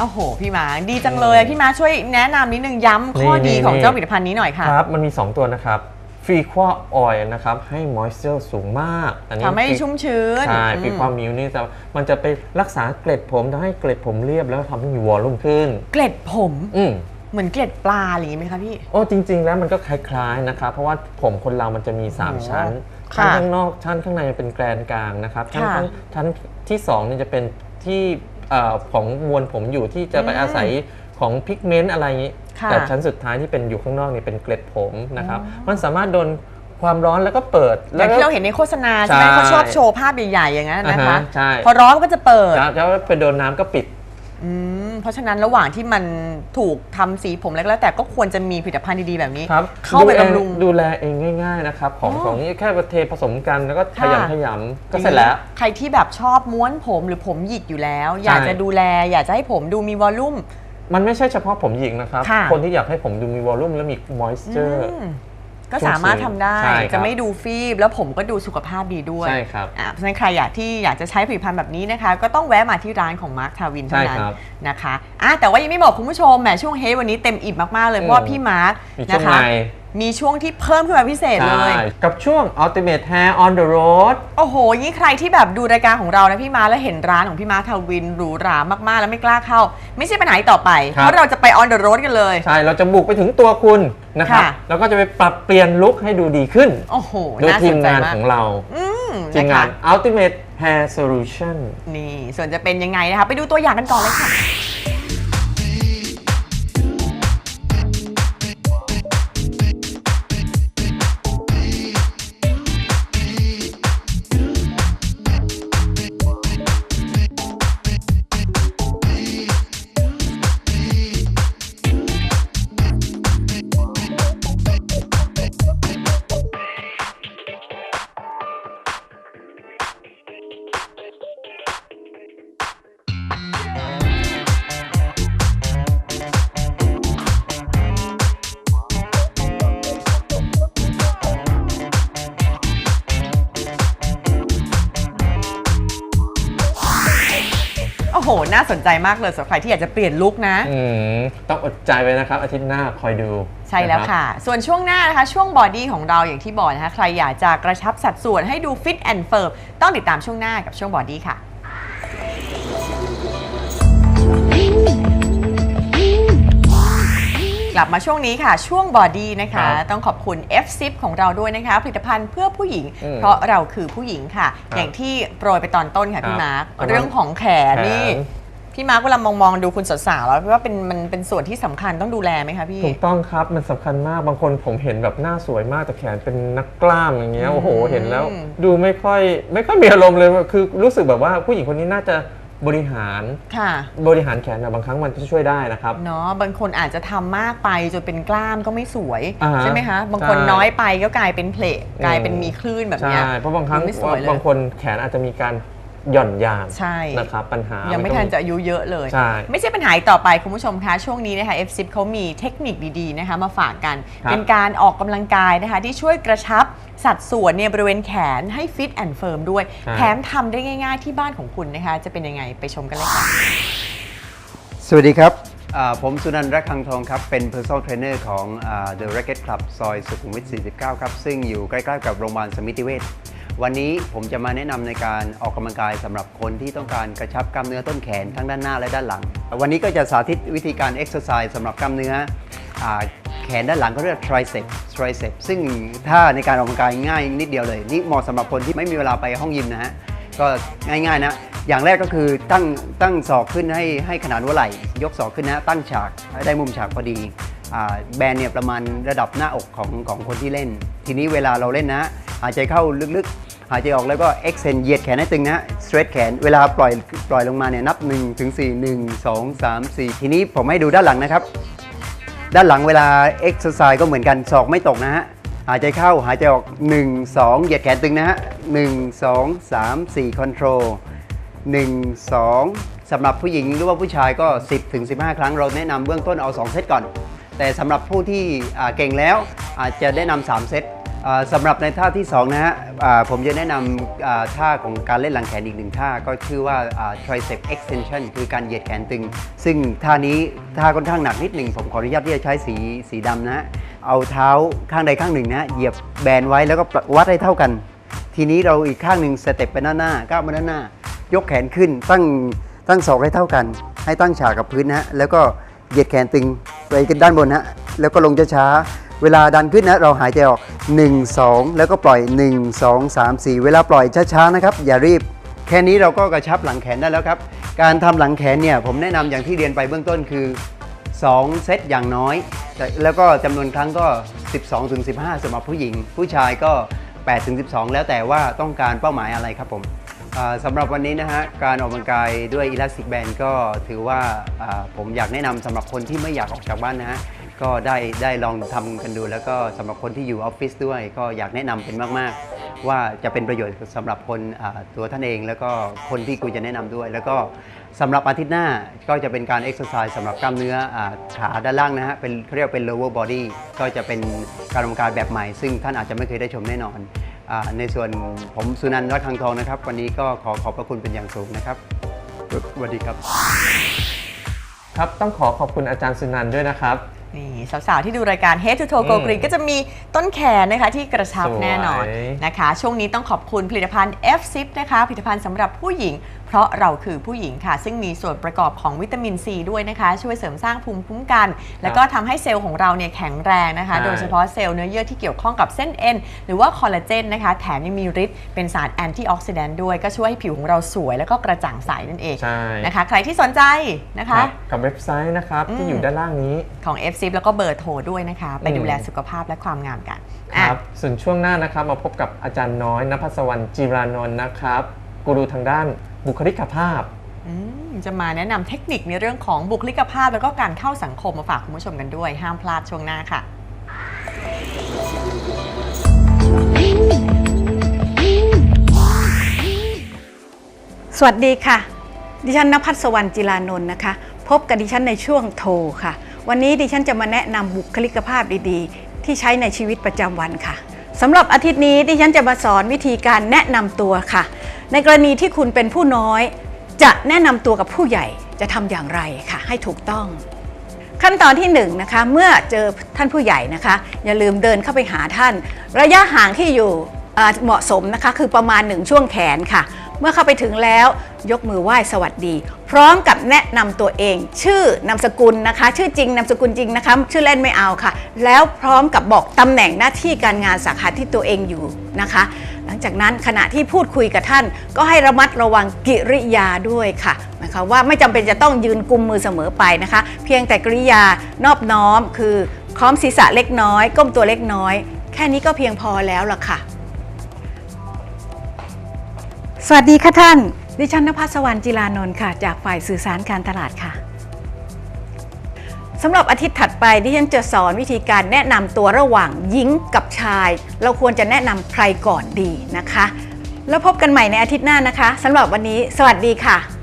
โอ้โห พี่มาร์คดีจังเลยอะพี่มาร์คช่วยแนะนำนิดนึงย้ำข้อนี่ดีนี่ของนี่เจ้าผลิตภัณฑ์นี้หน่อยค่ะครับ มันมี 2 ตัวนะครับฟรีคว a ออยล์นะครับ ให้มอยเจอร์สูงมาก อันนี้ทำให้ Free- ชุ่มชื้น ใช่ฟรีอืมคว a มิวนี่จะมันจะไปรักษาเกล็ดผมทำให้เกล็ดผมเรียบแล้วทำให้มีวอลลุ่มขึ้น เกล็ดผมอืมเหมือนเกล็ดปลาอะไรอย่างงี้ไหมคะพี่ โอ้จริง ๆ แล้วมันก็คล้ายๆนะครับเพราะว่าผมคนเรามันจะมีโอ้3ชั้นค่ะชั้นข้างนอกชั้นข้างในเป็นแกรนกลางนะครับ ชั้นค่ะข้างชั้นที่2เนี่ยจะเป็นที่เอ่อ ของมวลผมอยู่ที่จะไปอืมอาศัยของพิกเมนต์อะไรอย่างนี้ค่ะแต่ชั้นสุดท้ายที่เป็นอยู่ข้างนอกเนี่ยเป็นเกล็ดผมนะครับอ๋อมันสามารถโดนความร้อนแล้วก็เปิดอแล้วย่างก็ที่เราเห็นในโฆษณาใช่ไหมใช่เขาชอบโชว์ภาพใหญ่ๆอย่างนั้นนะคะอ่าฮะใช่พอร้อนก็จะเปิดแล้วแล้วไปโดนน้ำก็ปิดอืม เพราะฉะนั้นระหว่างที่มันถูกทำสีผมแล้วก็แล้วแต่ก็ควรจะมีผลิตภัณฑ์ดีๆแบบนี้ ครับเข้าไปดูเองบำรุง ดูแลเองง่าย ๆนะครับ ของอ๋อของนี่แค่เทผสมกันแล้วก็ขค่ะ ยำขยำก็เสร็จแล้ว ใครที่แบบชอบม้วนผมหรือผมหยิกอยู่แล้ว อยากใช่ จะดูแล อยากจะให้ผมดูมีวอลลุ่ม มันไม่ใช่เฉพาะผมหยิกนะครับ ค่ะ คนที่อยากให้ผมดูมีวอลลุ่มและมีมอยส์เจอร์อืม ก็สามารถทำได้ใช่ครับจะไม่ดูฟีบ แล้วผมก็ดูสุขภาพดีด้วยใช่ครับอ่าเพราะฉะนั้นใครอยากที่อยากจะใช้ผลิตภัณฑ์แบบนี้นะคะ ก็ต้องแวะมาที่ร้านของมาร์คทาวินเท่านั้นใช่ครับนะคะอะแต่ว่ายังไม่บอกคุณผู้ชมแหมช่วงเฮวันนี้เต็มอิ่มมากๆเลยเพราะว่าพี่มาร์คมีช่วนะงคะ ใน มีช่วงที่เพิ่มขึ้นมาพิเศษเลยใช่กับช่วง Ultimate Hair on the Road โอ้โหยี่ใครที่แบบดูรายการของเรานะพี่มาร์คแล้วเห็นร้านของพี่มาร์คทาวินหรูหรามากๆ แล้วไม่กล้าเข้า ไม่ใช่ปัญหาอีกต่อไป ครับ เพราะเราจะไปออนเดอะโรดกันเลย ใช่เราจะบุกไปถึงตัวคุณนะครับค่ะ แล้วก็จะไปปรับเปลี่ยนลุคให้ดูดีขึ้น โอ้โหโดยน่าทีสมนใจงานมากของเรา อืมทีมนะงาคะน Ultimate Hair Solution นี่ส่วนจะเป็นยังไงนะคะ ไปดูตัวอย่างกันก่อนเลยค่ะ น่าสนใจมากเลยสำหรับใครที่อยากจะเปลี่ยนลุคนะ อืมต้องอดใจไว้นะครับ อาทิตย์หน้าคอยดูใช่แล้วนรับ ค่ะ ส่วนช่วงหน้านะคะ ช่วงบอดี้ของเราอย่างที่บอกนะคะ ใครอยากจะกระชับสัดส่วนให้ดูฟิตแอนด์เฟิร์มต้องติดตามช่วงหน้ากับช่วงบอดี้ค่ะ กลับมาช่วงนี้ค่ะ ช่วงบอดี้นะคะ ครับต้องขอบคุณ f อ i p ของเราด้วยนะคะ ผลิตภัณฑ์เพื่อผู้หญิง อืมเพราะเราคือผู้หญิงค่ะ ครับอย่างที่โปรยไปตอนต้นค่ะพี่ครับมาร์คประมาณเรื่องของแขนนี่ แขน พี่มาร์คเวลามองมองๆดูคุณสาวๆแล้วพี่ว่าเป็นมันเป็นส่วนที่สำคัญต้องดูแลไหมคะพี่ ถูกต้องครับ มันสำคัญมาก บางคนผมเห็นแบบหน้าสวยมากแต่แขนเป็นนักกล้ามอย่างเงี้ย โอ้โห เห็นแล้ว ดูไม่ค่อยไม่ค่อยมีอารมณ์เลย คือรู้สึกแบบว่าผู้หญิงคนนี้น่าจะ บริหารค่ะบริหารแขนนะบางครั้งมันจะช่วยได้นะครับ เนาะบางคนอาจจะทำมากไปจนเป็นกล้ามก็ไม่สวยอ่าฮะใช่ไหมคะ บางคนใช่น้อยไปก็กลายเป็นเพลทกลายเป็นมีคลื่นแบบใช่เนี้ยเพราะบางครั้งดูไม่สวยเลยบางคนแขนอาจจะมีการ หย่อนยานใช่ นะครับปัญหายังไม่ก็ทันจะอายุเยอะเลย ใช่ ไม่ใช่ปัญหาอีกต่อไปคุณผู้ชมคะ ช่วงนี้นะคะ f อ i p เขามีเทคนิคดีๆนะคะมาฝากกัน ครับเป็นการออกกำลังกายนะคะ ที่ช่วยกระชับสัดส่วนเนี่ยบริเวณแขนให้ฟิตแอนด์เฟิร์มด้วย ใช่ แถมทำได้ง่ายๆที่บ้านของคุณนะคะ จะเป็นยังไงไปชมกันเลยค่ะ สวัสดีครับอ่าผมสุนันท์รักคังทองครับ เป็น personal trainer ของอ่า The Racket Club ซอยสุขุมวิท 49 ครับ ซึ่งอยู่ใกล้ ๆ กับโรงพยาบาลสมิติเวช วันนี้ผมจะมาแนะนำในการออกกำลังกายสำหรับคนที่ต้องการกระชับกล้ามเนื้อต้นแขนทั้งด้านหน้าและด้านหลัง วันนี้ก็จะสาธิตวิธีการ exercise สำหรับกล้ามเนื้ออแขนด้านหลังเขาเรียก tricep tricep ซึ่งถ้าในการออกกำลังกายง่ายนิดเดียวเลย นี่เหมาะสำหรับคนที่ไม่มีเวลาไปห้องยิมนะฮะก็ง่ายๆนะ อย่างแรกก็คือตั้งตั้งศอกขึ้นให้ให้ขนาดหัวไหล่ ยกศอกขึ้นนะ ตั้งฉากให้ได้มุมฉากพอดีอแบนเนี่ยประมาณระดับหน้าอกของของคนที่เล่น ทีนี้เวลาเราเล่นนะ หายใจเข้าลึกๆ หายใจออกแล้วก็ extend เหยียดแขนให้ตึงนะ stretch แขน เวลาปล่อยปล่อยลงมาเนี่ยนับ1ถึง4 1 2 3 4 ทีนี้ผมให้ดูด้านหลังนะครับ ด้านหลังเวลา exercise ก็เหมือนกันศอกไม่ตกนะฮะหายใจเข้าหายใจออก 1 2 เหยียดแขนตึงนะฮะ1 2 3 4 control 1 2สำหรับผู้หญิงหรือว่าผู้ชายก็ 10ถึง15 ครั้งเราแนะนำเบื้องต้นเอา 2 เซตก่อน แต่สำหรับผู้ที่เก่งแล้วอาจจะแนะนำ3เซต สำหรับในท่าที่2นะฮะผมจะแนะนำท่าของการเล่นหลังแขนอีกหนึ่งท่าก็ชื่อว่า tricep extension คือการเหยียดแขนตึง ซึ่งท่านี้ท่าค่อนข้างหนักนิดหนึ่งผมขออนุญาตที่จะใช้สีสีดำนะฮะเอาเท้าข้างใดข้างหนึ่งนะเหยียบแบนไว้แล้วก็วัดให้เท่ากัน ทีนี้เราอีกข้างหนึ่งสเต็ปไปหน้าหน้าก้าวมาด้าหน้ายกแขนขึ้นตั้งตั้งศอกให้เท่ากัน ให้ตั้งฉากกับพื้นนะฮะแล้วก็เหยียดแขนตึงไปกันด้านบนฮะแล้วก็ลงช้าๆ เวลาดันขึ้นนะเราหายใจออก 1 2 แล้วก็ปล่อย 1 2 3 4 เวลาปล่อยช้าๆนะครับ อย่ารีบ แค่นี้เราก็กระชับหลังแขนได้แล้วครับ การทำหลังแขนเนี่ยผมแนะนำอย่างที่เรียนไปเบื้องต้นคือ 2 เซตอย่างน้อย แล้วก็จำนวนครั้งก็ 12ถึง15สำหรับผู้หญิง ผู้ชายก็8ถึง12แล้วแต่ว่าต้องการเป้าหมายอะไรครับผมสำหรับวันนี้นะฮะการออกกำลังกายด้วย Elastic Band ก็ถือว่าผมอยากแนะนำสำหรับคนที่ไม่อยากออกจากบ้านนะฮะ ก็ได้ได้ลองทำกันดูแล้วก็สำหรับคนที่อยู่ออฟฟิศด้วย ก็อยากแนะนำเป็นมากๆ ว่าจะเป็นประโยชน์สำหรับคนตัวท่านเอง แล้วก็คนที่กูจะแนะนำด้วย แล้วก็สำหรับอาทิตย์หน้าก็จะเป็นการเอ็กซ์ไซส์สำหรับกล้ามเนื้ออขาด้านล่างนะฮะเป็นเขาเรียกว่าเป็น lower body ก็จะเป็นการออกกำลังกายแบบใหม่ ซึ่งท่านอาจจะไม่เคยได้ชมแน่นอนอในส่วนผมสุนันท์รักคังทองนะครับ วันนี้ก็ขอขอบพระคุณเป็นอย่างสูงนะครับสวัสดีครับ ครับต้องขอขอบคุณอาจารย์สุนันท์ด้วยนะครับ นี่สาวๆ ที่ดูรายการ Head to Toe Go อืม Green ก็จะมีต้นแขนนะคะที่กระชับสวย แน่นอนนะคะ ช่วงนี้ต้องขอบคุณผลิตภัณฑ์ F Zip นะคะ ผลิตภัณฑ์สำหรับผู้หญิง เพราะเราคือผู้หญิงค่ะ ซึ่งมีส่วนประกอบของวิตามินซีด้วยนะคะ ช่วยเสริมสร้างภูมิคุ้มกัน แล้วก็ทำให้เซลล์ของเราเนี่ยแข็งแรงนะคะ ใช่ โดยเฉพาะเซลล์เนื้อเยื่อที่เกี่ยวข้องกับเส้นเอ็นหรือว่าคอลลาเจนนะคะ แถมยังมีฤทธิ์เป็นสารแอนตี้ออกซิแดนต์ด้วย ก็ช่วยให้ผิวของเราสวยแล้วก็กระจ่างใสนั่นเองใช่นะคะ ใครที่สนใจนะคะครับกับเว็บไซต์นะครับที่อยู่ด้านล่างนี้ ของ f อ i p แล้วก็เบอร์โทรด้วยนะคะ ไปอืมดูแลสุขภาพและความงามกันคอะรับส่วนช่วงหน้านะครับมาพบกับอาจารย์น้อยนภัสวรรณจีรานนท์นะครับกูรูทางด้านบุคลิกภาพอืมจะมาแนะนำเทคนิคในเรื่องของบุคลิกภาพ แล้วก็การเข้าสังคมมาฝากคุณผู้ชมกันด้วย ห้ามพลาดช่วงหน้าค่ะสวัสดีค่ะ ดิฉันนภัสวรรณจิรานนท์นะคะ พบกับดิฉันในช่วงโทรค่ะ วันนี้ดิฉันจะมาแนะนำบุคลิกภาพดีๆ ที่ใช้ในชีวิตประจำวันค่ะสำหรับอาทิตย์นี้ดิฉันจะมาสอนวิธีการแนะนำตัวค่ะ ในกรณีที่คุณเป็นผู้น้อย จะแนะนำตัวกับผู้ใหญ่จะทำอย่างไรค่ะ ให้ถูกต้อง ขั้นตอนที่1นงนะคะเมื่อเจอท่านผู้ใหญ่นะคะ อย่าลืมเดินเข้าไปหาท่าน ระยะห่างที่อยู่เหมาะสมนะคะ คือประมาณ1ช่วงแขนค่ะ เมื่อเข้าไปถึงแล้ว ยกมือไหว้สวัสดี พร้อมกับแนะนำตัวเอง ชื่อนามสกุลนะคะ ชื่อจริงนามสกุลจริงนะคะ ชื่อเล่นไม่เอาค่ะ แล้วพร้อมกับบอกตำแหน่งหน้าที่การงานสาขาที่ตัวเองอยู่นะคะ หลังจากนั้นขณะที่พูดคุยกับท่าน ก็ให้ระมัดระวังกิริยาด้วยค่ะหมายความว่าไม่จำเป็นจะต้องยืนกุมมือเสมอไปนะคะ เพียงแต่กริยานอบน้อม คือค้อมศีรษะเล็กน้อย ก้มตัวเล็กน้อย แค่นี้ก็เพียงพอแล้วล่ะค่ะ สวัสดีค่ะท่าน ดิฉันนภัสวรรณจิรานนท์ค่ะ จากฝ่ายสื่อสารการตลาดค่ะสำหรับอาทิตย์ถัดไปดิฉันจะสอนวิธีการแนะนำตัวระหว่างหญิงกับชาย เราควรจะแนะนำใครก่อนดีนะคะ แล้วพบกันใหม่ในอาทิตย์หน้านะคะสำหรับวันนี้ สวัสดีค่ะ